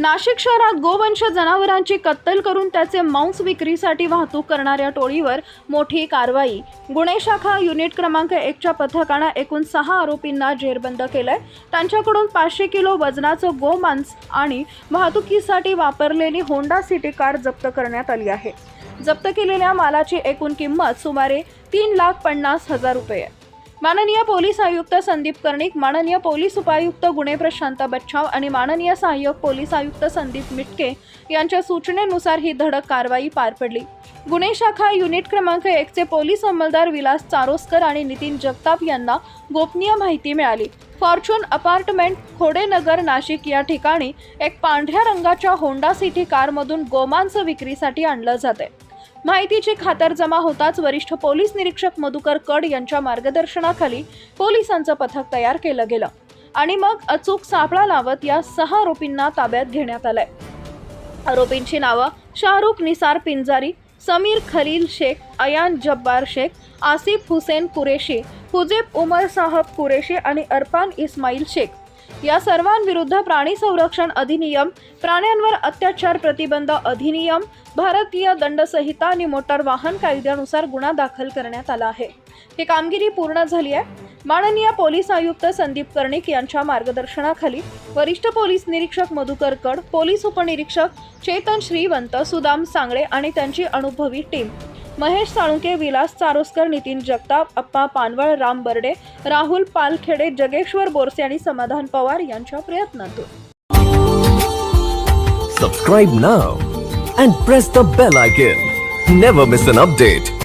नाशिक शहरात गोवंश जनावरांची कत्तल करून त्याचे मांस विक्रीसाठी वाहतूक करणाऱ्या टोळीवर मोठी कारवाई. गुन्हे शाखा युनिट क्रमांक एकच्या पथकानं एकूण सहा आरोपींना जेरबंद केलंय. त्यांच्याकडून पाचशे किलो वजनाचं गोमांस आणि वाहतुकीसाठी वापरलेली होंडा सिटी कार जप्त करण्यात आली आहे. जप्त केलेल्या मालाची एकूण किंमत सुमारे तीन लाख पन्नास हजार रुपये आहे. माननीय पोलीस आयुक्त संदीप कर्णिक माननीय पोलीस उपायुक्त गुन्हे प्रशांत बच्छाव आणि माननीय सहाय्यक पोलीस आयुक्त संदीप मिटके यांच्या सूचनेनुसार ही धडक कारवाई पार पडली. गुन्हे शाखा युनिट क्रमांक एकचे पोलीस अंमलदार विलास चारोस्कर आणि नितीन जगताप यांना गोपनीय माहिती मिळाली. फॉर्च्यून अपार्टमेंट खोडेनगर नाशिक या ठिकाणी एक पांढऱ्या रंगाच्या होंडा सिटी कारमधून गोमांस विक्रीसाठी आणलं जाते माहितीची खातरजमा होताच वरिष्ठ पोलीस निरीक्षक मधुकर कड यांच्या मार्गदर्शनाखाली पोलिसांचं पथक तयार केलं गेलं. आणि मग अचूक सापळा लावत या सहा आरोपींना ताब्यात घेण्यात आलंय. आरोपींची नावं शाहरुख निसार पिंजारी समीर खलील शेख अयान जब्बार शेख आसिफ हुसेन कुरेशी हुजेब उमर साहब कुरेशी आणि अरफान इस्माईल शेख. या सर्वांविरुद्ध प्राणी संरक्षण अधिनियम प्राण्यांवर अत्याचार प्रतिबंध अधिनियम भारतीय दंडसंहिता आणि मोटार वाहन कायद्यानुसार गुन्हा दाखल करण्यात आला आहे. ही कामगिरी पूर्ण झाली आहे. माननीय पोलीस आयुक्त संदीप कर्णिक यांच्या मार्गदर्शनाखाली वरिष्ठ पोलीस निरीक्षक मधुकर कड पोलीस उपनिरीक्षक चेतन श्रीवंत सुदाम सांगळे आणि त्यांची अनुभवी टीम महेश साळुंके विलास चारोस्कर नितीन जगताप अप्पा पानवळ राम बर्डे राहुल पालखेडे जगेश्वर बोरसे आणि समाधान पवार यांच्या प्रयत्नातून. Subscribe now and press the bell icon never miss an update